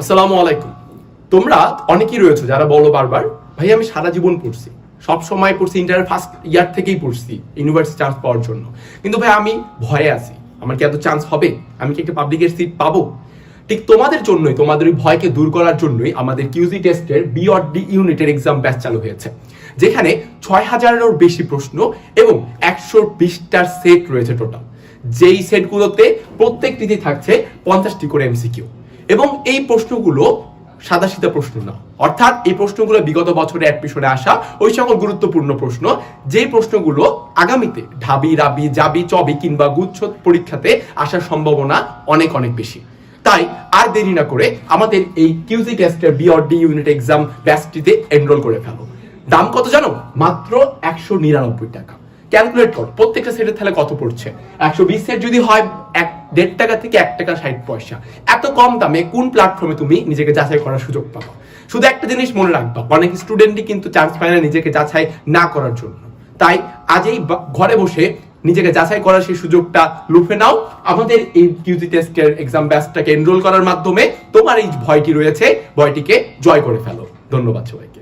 আসসালামু আলাইকুম। তোমরা অনেকেই রয়েছো যারা বলো বারবার, ভাই, আমি সারা জীবন পড়ছি। সব সময় পড়ছি ইন্টারের ফার্স্ট ইয়ার থেকেই পড়ছি ইউনিভার্সিটি চান্স পাওয়ার জন্য। কিন্তু ভাই, আমি ভয়ে আছি। আমার কি এত চান্স হবে? আমি কি একটা পাবলিকের সিট পাবো? ঠিক তোমাদের জন্যই, তোমাদের ওই ভয়কে দূর করার জন্যই আমাদের কিউজি টেস্টের বি ডি ইউনিটের এক্সাম ব্যাচ চালু হয়েছে। যেখানে ছয় হাজারেরও বেশি প্রশ্ন এবং একশো বিশটার সেট রয়েছে টোটাল যেই সেটগুলোতে প্রত্যেকটিতে থাকছে পঞ্চাশটি করে এমসিকিউ এবং এই প্রশ্নগুলো সাদাসিধা প্রশ্ন না। অর্থাৎ এই প্রশ্নগুলো বিগত বছরে অ্যাডমিশনে আসা, ওই সকল গুরুত্বপূর্ণ প্রশ্ন। যেই প্রশ্নগুলো আগামীতে ঢাবি, রাবি, জাবি, চবি কিংবা গুচ্ছ পরীক্ষাতে আসার সম্ভাবনা অনেক অনেক বেশি। তাই আর দেরি না করে আমাদের এই কিউজি টেস্টের বিঅডি ইউনিট এক্সাম ব্যাচটিতে এনরোল করে ফেলো। দাম কত জানো? মাত্র একশো নিরানব্বই টাকা। ক্যালকুলেট করো, প্রত্যেকটা সেটের তাহলে কত পড়ছে? একশো বিশ সেট যদি হয়, এক দেড় টাকা থেকে এক টাকা ষাট পয়সা। এত কম দামে কোন প্ল্যাটফর্মে তুমি নিজেকে যাচাই করার সুযোগ পাবো? শুধু একটা জিনিস মনে রাখবা, অনেক স্টুডেন্টই কিন্তু চান্স পায় না নিজেকে যাচাই না করার জন্য। তাই আজই ঘরে বসে নিজেকে যাচাই করার সেই সুযোগটা লুফে নাও। আমাদের এই কিউজি টেস্টের এক্সাম ব্যাচটাকে এনরোল করার মাধ্যমে তোমার এই ভয়টি রয়েছে, ভয়টিকে জয় করে ফেলো। ধন্যবাদ সবাইকে।